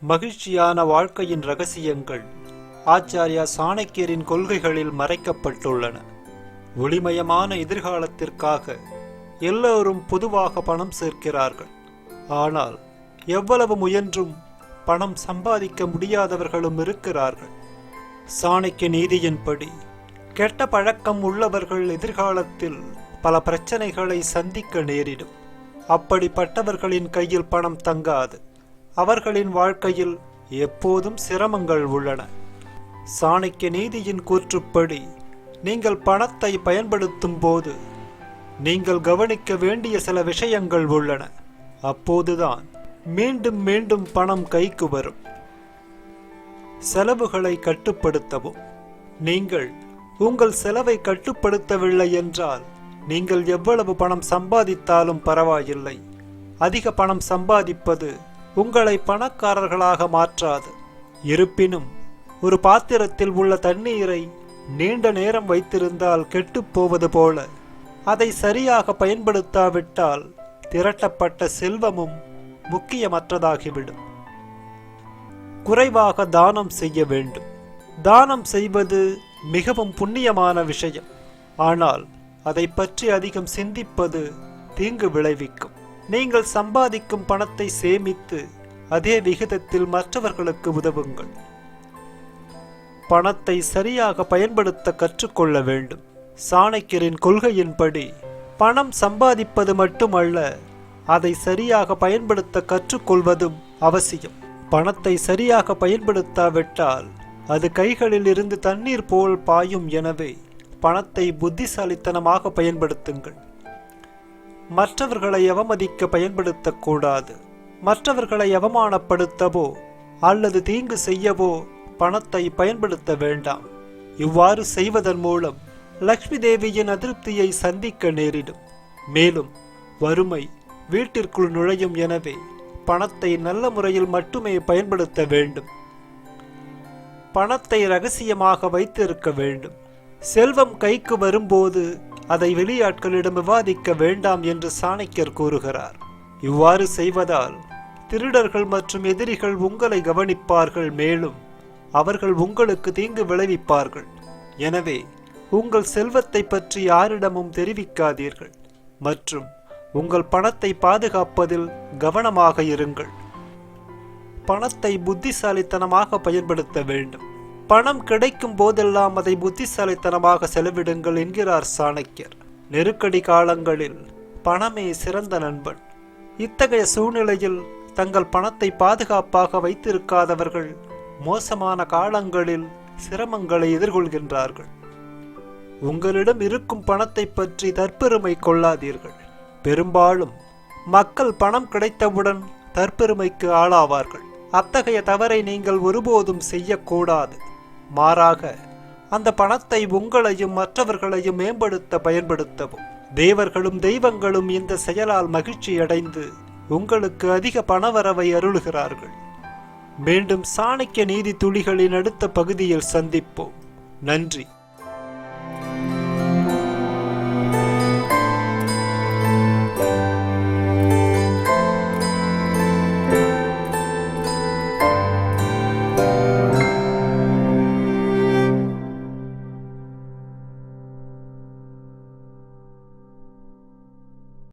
மகிழ்ச்சியான வாழ்க்கையின் ரகசியங்கள் ஆச்சாரியா சாணக்கியரின் கொள்கைகளில் மறைக்கப்பட்டுள்ளன. ஒளிமயமான எதிர்காலத்திற்காக எல்லோரும் பொதுவாக பணம் சேர்க்கிறார்கள். ஆனால் எவ்வளவு முயன்றும் பணம் சம்பாதிக்க முடியாதவர்களும் இருக்கிறார்கள். சாணக்கிய நீதியின்படி கெட்ட பழக்கம் உள்ளவர்கள் எதிர்காலத்தில் பல பிரச்சனைகளை சந்திக்க நேரிடும். அப்படிப்பட்டவர்களின் கையில் பணம் தங்காது. அவர்களின் வாழ்க்கையில் எப்போதும் சிரமங்கள் உள்ளன. சாணக்கிய நீதியின் கூற்றுப்படி நீங்கள் பணத்தை பயன்படுத்தும் போது நீங்கள் கவனிக்க வேண்டிய சில விஷயங்கள் உள்ளன. அப்போதுதான் மீண்டும் மீண்டும் பணம் கைக்கு வரும். செலவுகளை கட்டுப்படுத்தவும். நீங்கள் உங்கள் செலவை கட்டுப்படுத்தவில்லை என்றால் நீங்கள் எவ்வளவு பணம் சம்பாதித்தாலும் பரவாயில்லை. அதிக பணம் சம்பாதிப்பது உங்களை பணக்காரர்களாக மாற்றாது. இருப்பினும் ஒரு பாத்திரத்தில் உள்ள தண்ணீரை நீண்ட நேரம் வைத்திருந்தால் கெட்டுப் போவது போல அதை சரியாக பயன்படுத்தாவிட்டால் திரட்டப்பட்ட செல்வமும் முக்கியமற்றதாகிவிடும். குறைவாக தானம் செய்ய வேண்டும். தானம் செய்வது மிகவும் புண்ணியமான விஷயம். ஆனால் அதை பற்றி அதிகம் சிந்திப்பது தீங்கு விளைவிக்கும். நீங்கள் சம்பாதிக்கும் பணத்தை சேமித்து அதே விகிதத்தில் மற்றவர்களுக்கு உதவுங்கள். பணத்தை சரியாக பயன்படுத்த கற்றுக்கொள்ள வேண்டும். சாணக்கியரின் கொள்கையின்படி பணம் சம்பாதிப்பது மட்டுமல்ல அதை சரியாக பயன்படுத்த கற்றுக்கொள்வதும் அவசியம். பணத்தை சரியாக பயன்படுத்தாவிட்டால் அது கைகளில் இருந்து தண்ணீர் போல் பாயும் எனவே பணத்தை புத்திசாலித்தனமாக பயன்படுத்துங்கள். மற்றவர்களை அவமதிக்க பயன்படுத்தக்கூடாது. மற்றவர்களை அவமானப்படுத்தவோ அல்லது தீங்கு செய்யவோ பணத்தை பயன்படுத்த வேண்டாம். இவ்வாறு செய்வதன் மூலம் லக்ஷ்மி தேவியின் அதிருப்தியை சந்திக்க நேரிடும். மேலும் வறுமை வீட்டிற்குள் நுழையும் எனவே பணத்தை நல்ல முறையில் மட்டுமே பயன்படுத்த வேண்டும். பணத்தை ரகசியமாக வைத்திருக்க வேண்டும். செல்வம் கைக்கு வரும்போது அதை வெளியாட்களிடம் விவாதிக்க வேண்டாம் என்று சாணக்கியர் கூறுகிறார். இவ்வாறு செய்வதால் திருடர்கள் மற்றும் எதிரிகள் உங்களை கவனிப்பார்கள் மேலும் அவர்கள் உங்களுக்கு தீங்கு விளைவிப்பார்கள். எனவே உங்கள் செல்வத்தை பற்றி யாரிடமும் தெரிவிக்காதீர்கள் மற்றும் உங்கள் பணத்தை பாதுகாப்பதில் கவனமாக இருங்கள். பணத்தை புத்திசாலித்தனமாக பயன்படுத்த வேண்டும். பணம் கிடைக்கும் போதெல்லாம் அதை புத்திசாலித்தனமாக செலவிடுங்கள் என்கிறார் சாணக்கியர். நெருக்கடி காலங்களில் பணமே சிறந்த நண்பன். இத்தகைய சூழ்நிலையில் தங்கள் பணத்தை பாதுகாப்பாக வைத்திருக்காதவர்கள் மோசமான காலங்களில் சிரமங்களை எதிர்கொள்கின்றார்கள். உங்களிடம் இருக்கும் பணத்தை பற்றி தற்பெருமை கொள்ளாதீர்கள். பெரும்பாலும் மக்கள் பணம் கிடைத்தவுடன் தற்பெருமைக்கு ஆளாவார்கள். அத்தகைய தவறை நீங்கள் ஒருபோதும் செய்யக்கூடாது. மாறாக அந்த பணத்தை உங்களையும் மற்றவர்களையும் மேம்படுத்த பயன்படுத்தவும் தேவர்களும் தெய்வங்களும் இந்த செயலால் மகிழ்ச்சி அடைந்து உங்களுக்கு அதிக பணவரவை அருளுகிறார்கள். மீண்டும் சாணக்கிய நீதி துளிகளின் அடுத்த பகுதியில் சந்திப்போம். நன்றி.